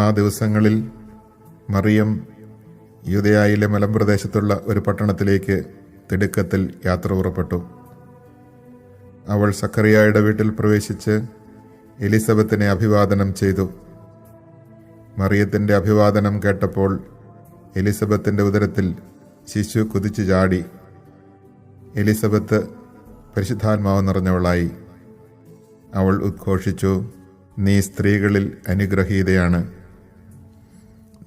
ആ ദിവസങ്ങളിൽ മറിയം യുദയായിലെ മലമ്പ്രദേശത്തുള്ള ഒരു പട്ടണത്തിലേക്ക് തിടുക്കത്തിൽ യാത്ര പുറപ്പെട്ടു. അവൾ സക്കറിയായുടെ വീട്ടിൽ പ്രവേശിച്ച് എലിസബത്തിനെ അഭിവാദനം ചെയ്തു. മറിയത്തിന്റെ അഭിവാദനം കേട്ടപ്പോൾ എലിസബത്തിന്റെ ഉദരത്തിൽ ശിശു കുതിച്ചു ചാടി. എലിസബത്ത് പരിശുദ്ധാത്മാവ് നിറഞ്ഞവളായി. അവൾ ഉദ്ഘോഷിച്ചു നീ സ്ത്രീകളിൽ അനുഗ്രഹീതയാണ്.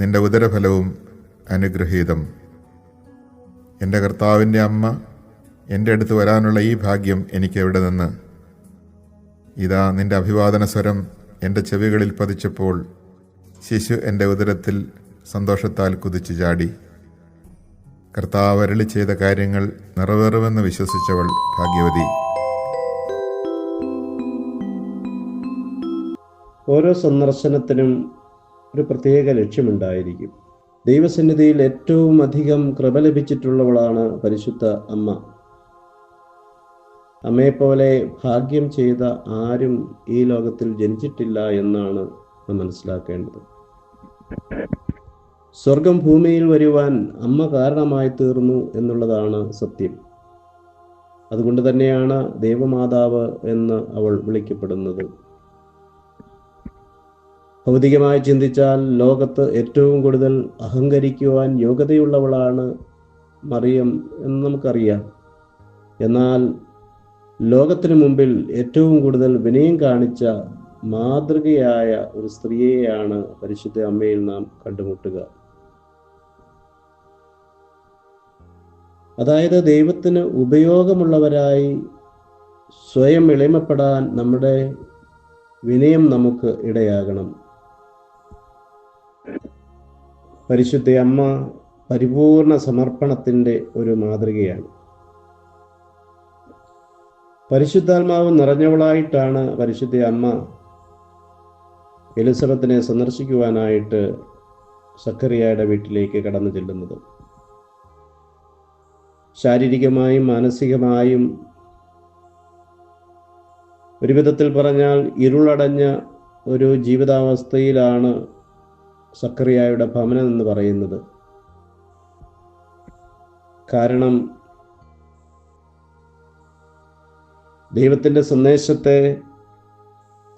നിന്റെ ഉദരഫലവും അനുഗ്രഹീതം. എന്റെ കർത്താവിന്റെ അമ്മ എന്റെ അടുത്ത് വരാനുള്ള ഈ ഭാഗ്യം എനിക്ക് എവിടെ നിന്ന്? ഇതാ നിന്റെ അഭിവാദന സ്വരം എന്റെ ചെവികളിൽ പതിച്ചപ്പോൾ ശിശു എന്റെ ഉദരത്തിൽ സന്തോഷത്താൽ കുതിച്ചു ചാടി. കർത്താവ് അരളി ചെയ്ത കാര്യങ്ങൾ നിറവേറുമെന്ന് വിശ്വസിച്ചവൾ ഭാഗ്യവതി. ഓരോ സന്ദർശനത്തിനും ഒരു പ്രത്യേക ലക്ഷ്യമുണ്ടായിരിക്കും. ദൈവസന്നിധിയിൽ ഏറ്റവും അധികം കൃപ ലഭിച്ചിട്ടുള്ളവളാണ് പരിശുദ്ധ അമ്മ. അമ്മയെപ്പോലെ ഭാഗ്യം ചെയ്ത ആരും ഈ ലോകത്തിൽ ജനിച്ചിട്ടില്ല എന്നാണ് നാം മനസ്സിലാക്കേണ്ടത്. സ്വർഗം ഭൂമിയിൽ വരുവാൻ അമ്മ കാരണമായി തീർന്നു എന്നുള്ളതാണ് സത്യം. അതുകൊണ്ട് തന്നെയാണ് ദേവമാതാവ് എന്ന് അവൾ വിളിക്കപ്പെടുന്നത്. ഭൗതികമായി ചിന്തിച്ചാൽ ലോകത്ത് ഏറ്റവും കൂടുതൽ അഹങ്കരിക്കുവാൻ യോഗ്യതയുള്ളവളാണ് മറിയം എന്ന് നമുക്കറിയാം. എന്നാൽ ലോകത്തിനു മുമ്പിൽ ഏറ്റവും കൂടുതൽ വിനയം കാണിച്ച മാതൃകയായ ഒരു സ്ത്രീയെയാണ് പരിശുദ്ധ അമ്മയിൽ നാം കണ്ടുമുട്ടുക. അതായത് ദൈവത്തിന് ഉപയോഗമുള്ളവരായി സ്വയം എളിമപ്പെടാൻ നമ്മുടെ വിനയം നമുക്ക് ഇടയാകണം. പരിശുദ്ധ അമ്മ പരിപൂർണ സമർപ്പണത്തിന്റെ ഒരു മാതൃകയാണ്. പരിശുദ്ധാത്മാവ് നിറഞ്ഞവളായിട്ടാണ് പരിശുദ്ധ അമ്മ എലിസബത്തിനെ സന്ദർശിക്കുവാനായിട്ട് സക്കറിയയുടെ വീട്ടിലേക്ക് കടന്നു ചെല്ലുന്നത്. ശാരീരികമായും മാനസികമായും ഒരു വിധത്തിൽ പറഞ്ഞാൽ ഇരുളടഞ്ഞ ഒരു ജീവിതാവസ്ഥയിലാണ് സക്കറിയായുടെ ഭവനം എന്ന് പറയുന്നത്. കാരണം ദൈവത്തിന്റെ സന്ദേശത്തെ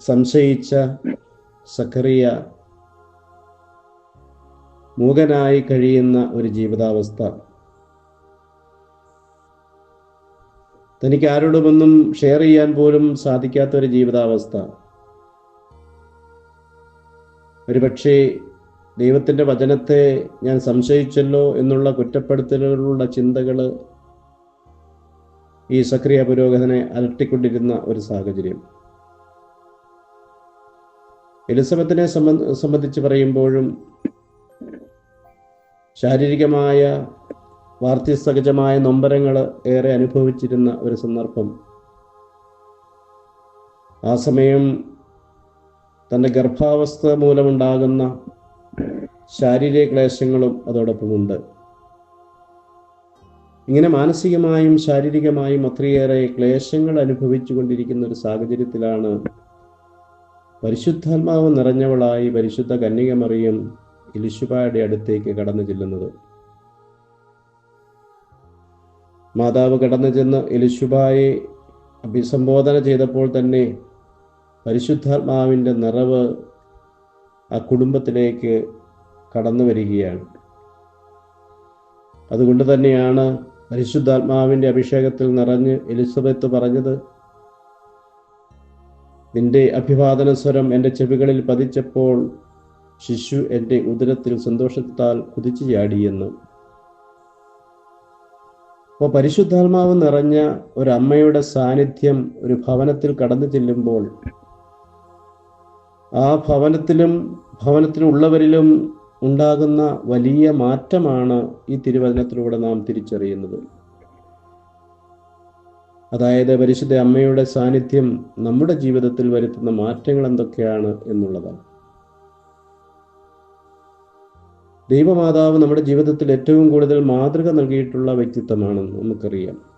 സംശയിച്ച സക്കറിയ മൂകനായി കഴിയുന്ന ഒരു ജീവിതാവസ്ഥ. തനിക്ക് ആരോടുമൊന്നും ഷെയർ ചെയ്യാൻ പോലും സാധിക്കാത്ത ഒരു ജീവിതാവസ്ഥ. ഒരുപക്ഷെ ദൈവത്തിന്റെ വചനത്തെ ഞാൻ സംശയിച്ചല്ലോ എന്നുള്ള കുറ്റപ്പെടുത്തലുകളുള്ള ചിന്തകൾ ഈ സക്രിയ പുരോഗതനെ അലട്ടിക്കൊണ്ടിരുന്ന ഒരു സാഹചര്യം. എലിസബത്തിനെ സംബന്ധ സംബന്ധിച്ച് പറയുമ്പോഴും ശാരീരികമായ വാർത്തസഹജമായ നൊമ്പരങ്ങൾ ഏറെ അനുഭവിച്ചിരുന്ന ഒരു സന്ദർഭം. ആ സമയം തന്റെ ഗർഭാവസ്ഥ മൂലമുണ്ടാകുന്ന ശാരീരിക ക്ലേശങ്ങളും അതോടൊപ്പമുണ്ട് ഇങ്ങനെ മാനസികമായും ശാരീരികമായും ഒത്തിരിയേറെ ക്ലേശങ്ങൾ അനുഭവിച്ചു കൊണ്ടിരിക്കുന്ന ഒരു സാഹചര്യത്തിലാണ് പരിശുദ്ധാത്മാവ് നിറഞ്ഞവളായി പരിശുദ്ധ കന്യകമറിയം ഇലിശുബായുടെ അടുത്തേക്ക് കടന്നു ചെല്ലുന്നത്. മാതാവ് കടന്നു ചെന്ന് എലിശുബായെ അഭിസംബോധന ചെയ്തപ്പോൾ തന്നെ പരിശുദ്ധാത്മാവിന്റെ നിറവ് ആ കുടുംബത്തിലേക്ക് കടന്നു വരികയാണ്. അതുകൊണ്ട് തന്നെയാണ് പരിശുദ്ധാത്മാവിന്റെ അഭിഷേകത്തിൽ നിറഞ്ഞ് എലിസബത്ത് പറഞ്ഞത് നിന്റെ അഭിവാദന സ്വരം എന്റെ ചെവികളിൽ പതിച്ചപ്പോൾ ശിശു എന്റെ ഉദരത്തിൽ സന്തോഷത്താൽ കുതിച്ചു ചാടിയെന്ന് അപ്പോൾ പരിശുദ്ധാത്മാവ് നിറഞ്ഞ ഒരമ്മയുടെ സാന്നിധ്യം ഒരു ഭവനത്തിൽ കടന്നു ചെല്ലുമ്പോൾ ആ ഭവനത്തിലും ഭവനത്തിലുള്ളവരിലും ഉണ്ടാകുന്ന വലിയ മാറ്റമാണ് ഈ തിരുവചനത്തിലൂടെ നാം തിരിച്ചറിയുന്നത്. അതായത് പരിശുദ്ധ അമ്മയുടെ സാന്നിധ്യം നമ്മുടെ ജീവിതത്തിൽ വരുത്തുന്ന മാറ്റങ്ങൾ എന്തൊക്കെയാണ് എന്നുള്ളതാണ്. ദൈവമാതാവ് നമ്മുടെ ജീവിതത്തിൽ ഏറ്റവും കൂടുതൽ മാതൃക നൽകിയിട്ടുള്ള വ്യക്തിത്വമാണെന്ന് നമുക്കറിയാം.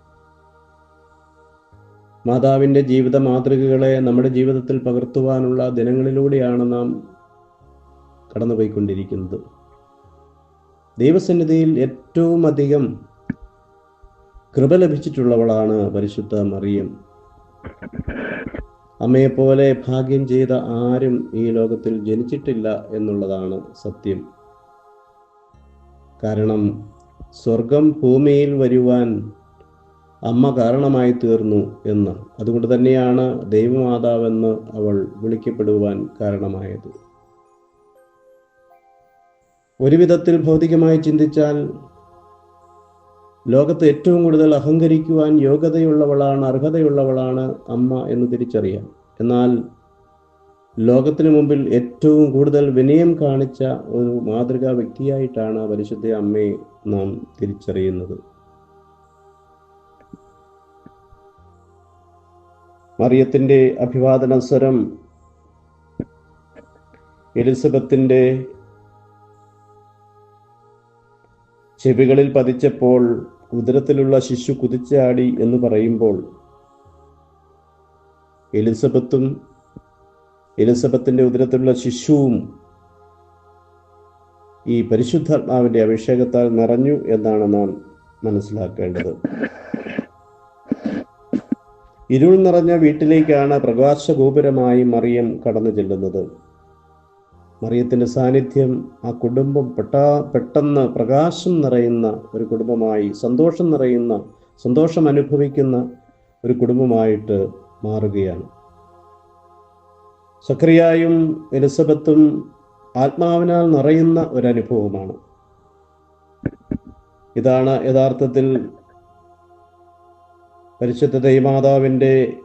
മാതാവിന്റെ ജീവിത മാതൃകകളെ നമ്മുടെ ജീവിതത്തിൽ പകർത്തുവാനുള്ള ദിനങ്ങളിലൂടെയാണ് നാം കടന്നുപോയിക്കൊണ്ടിരിക്കുന്നത്. ദൈവസന്നിധിയിൽ ഏറ്റവും അധികം കൃപ ലഭിച്ചിട്ടുള്ളവളാണ് പരിശുദ്ധ മറിയം. അമ്മയെപ്പോലെ ഭാഗ്യം ചെയ്ത ആരും ഈ ലോകത്തിൽ ജനിച്ചിട്ടില്ല എന്നുള്ളതാണ് സത്യം. കാരണം സ്വർഗം ഭൂമിയിൽ വരുവാൻ അമ്മ കാരണമായി തീർന്നു എന്ന്. അതുകൊണ്ട് തന്നെയാണ് ദൈവമാതാവെന്ന് അവൾ വിളിക്കപ്പെടുവാൻ കാരണമായത്. ഒരു വിധത്തിൽ ഭൗതികമായി ചിന്തിച്ചാൽ ലോകത്ത് ഏറ്റവും കൂടുതൽ അഹങ്കരിക്കുവാൻ യോഗ്യതയുള്ളവളാണ് അർഹതയുള്ളവളാണ് അമ്മ എന്ന് തിരിച്ചറിയാം. എന്നാൽ ലോകത്തിന് മുമ്പിൽ ഏറ്റവും കൂടുതൽ വിനയം കാണിച്ച ഒരു മാതൃകാ വ്യക്തിയായിട്ടാണ് പരിശുദ്ധ അമ്മയെ നാം തിരിച്ചറിയുന്നത്. മറിയത്തിന്റെ അഭിവാദന സ്വരം എലിസബത്തിന്റെ ചെവികളിൽ പതിച്ചപ്പോൾ ഉദരത്തിലുള്ള ശിശു കുതിച്ചാടി എന്ന് പറയുമ്പോൾ എലിസബത്തും എലിസബത്തിന്റെ ഉദരത്തിലുള്ള ശിശുവും ഈ പരിശുദ്ധാത്മാവിന്റെ അഭിഷേകത്താൽ നിറഞ്ഞു എന്നാണ് നാം മനസ്സിലാക്കേണ്ടത്. ഇരുൾ നിറഞ്ഞ വീട്ടിലേക്കാണ് പ്രകാശഗോപുരമായി മറിയം കടന്നു ചെല്ലുന്നത്. മറിയത്തിന്റെ സാന്നിധ്യം ആ കുടുംബം പെട്ടാ പെട്ടെന്ന് പ്രകാശം നിറയുന്ന ഒരു കുടുംബമായി സന്തോഷം നിറയുന്ന സന്തോഷം അനുഭവിക്കുന്ന ഒരു കുടുംബമായിട്ട് മാറുകയാണ്. സക്രിയായും എലിസബത്തും ആത്മാവിനാൽ നിറയുന്ന ഒരനുഭവമാണ്. ഇതാണ് യഥാർത്ഥത്തിൽ പരിശുദ്ധ ദൈമാതാവിന്റെ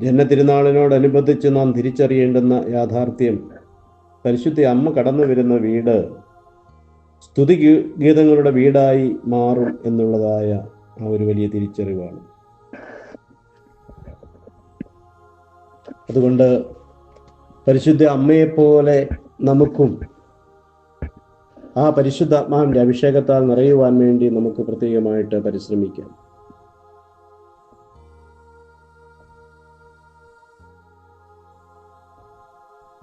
ജന്മതിരുനാളിനോടനുബന്ധിച്ച് നാം തിരിച്ചറിയേണ്ടുന്ന യാഥാർത്ഥ്യം. പരിശുദ്ധ അമ്മ കടന്നു വരുന്ന വീട് സ്തുതി ഗീതങ്ങളുടെ വീടായി മാറും എന്നുള്ളതായ ആ ഒരു വലിയ തിരിച്ചറിവാണ്. അതുകൊണ്ട് പരിശുദ്ധ അമ്മയെപ്പോലെ നമുക്കും ആ പരിശുദ്ധാത്മാവിന്റെ അഭിഷേകത്താൽ നിറയുവാൻ വേണ്ടി നമുക്ക് പ്രത്യേകമായിട്ട് പരിശ്രമിക്കാം.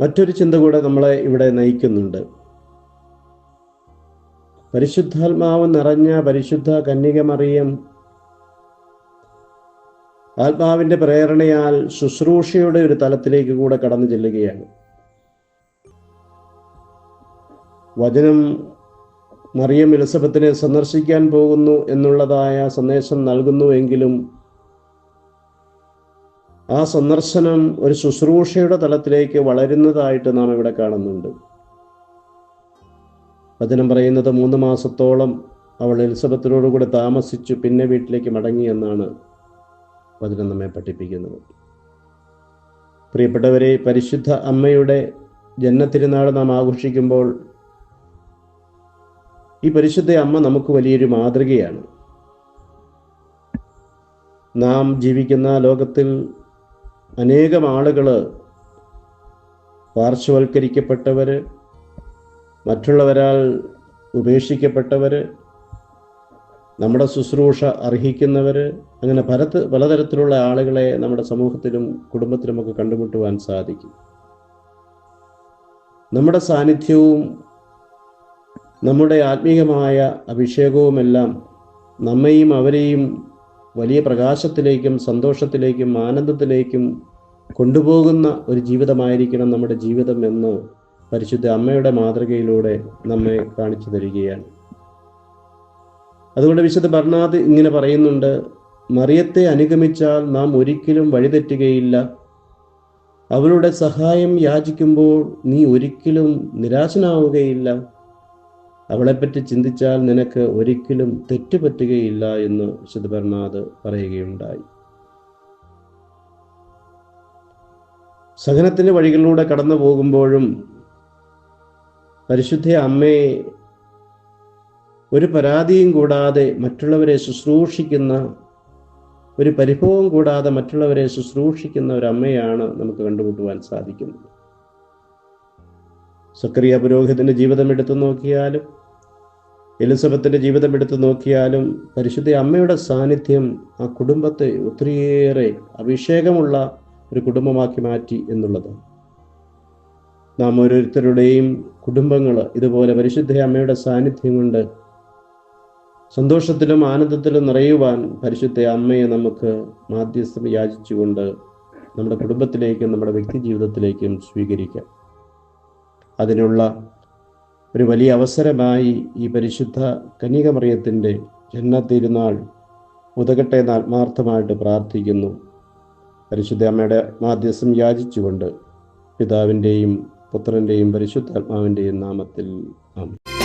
മറ്റൊരു ചിന്ത കൂടെ നമ്മളെ ഇവിടെ നയിക്കുന്നുണ്ട്. പരിശുദ്ധാത്മാവ് നിറഞ്ഞ പരിശുദ്ധ കന്യകമറിയം ആത്മാവിന്റെ പ്രേരണയാൽ ശുശ്രൂഷയുടെ ഒരു തലത്തിലേക്ക് കൂടെ കടന്നു ചെല്ലുകയാണ്. വചനം മറിയം എലിസബത്തിനെ സന്ദർശിക്കാൻ പോകുന്നു എന്നുള്ളതായ സന്ദേശം നൽകുന്നുവെങ്കിലും ആ സന്ദർശനം ഒരു ശുശ്രൂഷയുടെ തലത്തിലേക്ക് വളരുന്നതായിട്ട് നാം ഇവിടെ കാണുന്നുണ്ട്. വചനം പറയുന്നത് മൂന്ന് മാസത്തോളം അവൾ എലിസബത്തിനോടുകൂടെ താമസിച്ചു പിന്നെ വീട്ടിലേക്ക് മടങ്ങി എന്നാണ് വചനം നമ്മെ പഠിപ്പിക്കുന്നത്. പ്രിയപ്പെട്ടവരെ പരിശുദ്ധ അമ്മയുടെ ജന്മത്തിരുന്നാൾ നാം ആഘോഷിക്കുമ്പോൾ ഈ പരിശുദ്ധ അമ്മ നമുക്ക് വലിയൊരു മാതൃകയാണ്. നാം ജീവിക്കുന്ന ലോകത്തിൽ അനേകം ആളുകൾ പാർശ്വവൽക്കരിക്കപ്പെട്ടവർ മറ്റുള്ളവരാൽ ഉപേക്ഷിക്കപ്പെട്ടവർ നമ്മുടെ ശുശ്രൂഷ അർഹിക്കുന്നവർ അങ്ങനെ പലത്ത് പലതരത്തിലുള്ള ആളുകളെ നമ്മുടെ സമൂഹത്തിലും കുടുംബത്തിലുമൊക്കെ കണ്ടുമുട്ടുവാൻ സാധിക്കും. നമ്മുടെ സാന്നിധ്യവും നമ്മുടെ ആത്മീയമായ അഭിഷേകവുമെല്ലാം നമ്മെയും അവരെയും വലിയ പ്രകാശത്തിലേക്കും സന്തോഷത്തിലേക്കും ആനന്ദത്തിലേക്കും കൊണ്ടുപോകുന്ന ഒരു ജീവിതമായിരിക്കണം നമ്മുടെ ജീവിതം എന്ന് പരിശുദ്ധ അമ്മയുടെ മാതൃകയിലൂടെ നമ്മെ കാണിച്ചു തരികയാണ്. അതുകൊണ്ട് വിശുദ്ധ ബർണാദ് ഇങ്ങനെ പറയുന്നുണ്ട് മറിയത്തെ അനുഗമിച്ചാൽ നാം ഒരിക്കലും വഴിതെറ്റുകയില്ല. അവളുടെ സഹായം യാചിക്കുമ്പോൾ നീ ഒരിക്കലും നിരാശനാവുകയില്ല. അവളെപ്പറ്റി ചിന്തിച്ചാൽ നിനക്ക് ഒരിക്കലും തെറ്റുപറ്റുകയില്ല എന്ന് വിശുദ്ധ പറയുകയുണ്ടായി. സഹനത്തിന്റെ വഴികളിലൂടെ കടന്നു പോകുമ്പോഴും പരിശുദ്ധ അമ്മയെ ഒരു പരാതിയും കൂടാതെ മറ്റുള്ളവരെ ശുശ്രൂഷിക്കുന്ന ഒരു പരിഭവം കൂടാതെ മറ്റുള്ളവരെ ശുശ്രൂഷിക്കുന്ന ഒരു അമ്മയാണ് നമുക്ക് കണ്ടുമുട്ടുവാൻ സാധിക്കുന്നത്. സക്രിയ പുരോഹിതന്റെ ജീവിതം എടുത്തു നോക്കിയാലും എലിസബത്തിന്റെ ജീവിതം എടുത്തു നോക്കിയാലും പരിശുദ്ധ അമ്മയുടെ സാന്നിധ്യം ആ കുടുംബത്തെ ഒത്തിരിയേറെ അഭിഷേകമുള്ള ഒരു കുടുംബമാക്കി മാറ്റി എന്നുള്ളത്. നാം ഓരോരുത്തരുടെയും കുടുംബങ്ങൾ ഇതുപോലെ പരിശുദ്ധ അമ്മയുടെ സാന്നിധ്യം കൊണ്ട് സന്തോഷത്തിലും ആനന്ദത്തിലും നിറയുവാൻ പരിശുദ്ധ അമ്മയെ നമുക്ക് മാധ്യസ്ഥം യാചിച്ചുകൊണ്ട് നമ്മുടെ കുടുംബത്തിലേക്കും നമ്മുടെ വ്യക്തി ജീവിതത്തിലേക്കും സ്വീകരിക്കാം. അതിനുള്ള ഒരു വലിയ അവസരമായി ഈ പരിശുദ്ധ കന്യകമറിയത്തിന്റെ ജന്മത്തിരുന്നാൾ ഉതകട്ടെ എന്ന് ആത്മാർത്ഥമായിട്ട് പ്രാർത്ഥിക്കുന്നു. പരിശുദ്ധ അമ്മയുടെ മാധ്യസം യാചിച്ചുകൊണ്ട് പിതാവിന്റെയും പുത്രന്റെയും പരിശുദ്ധാത്മാവിന്റെയും നാമത്തിൽ ആമേൻ.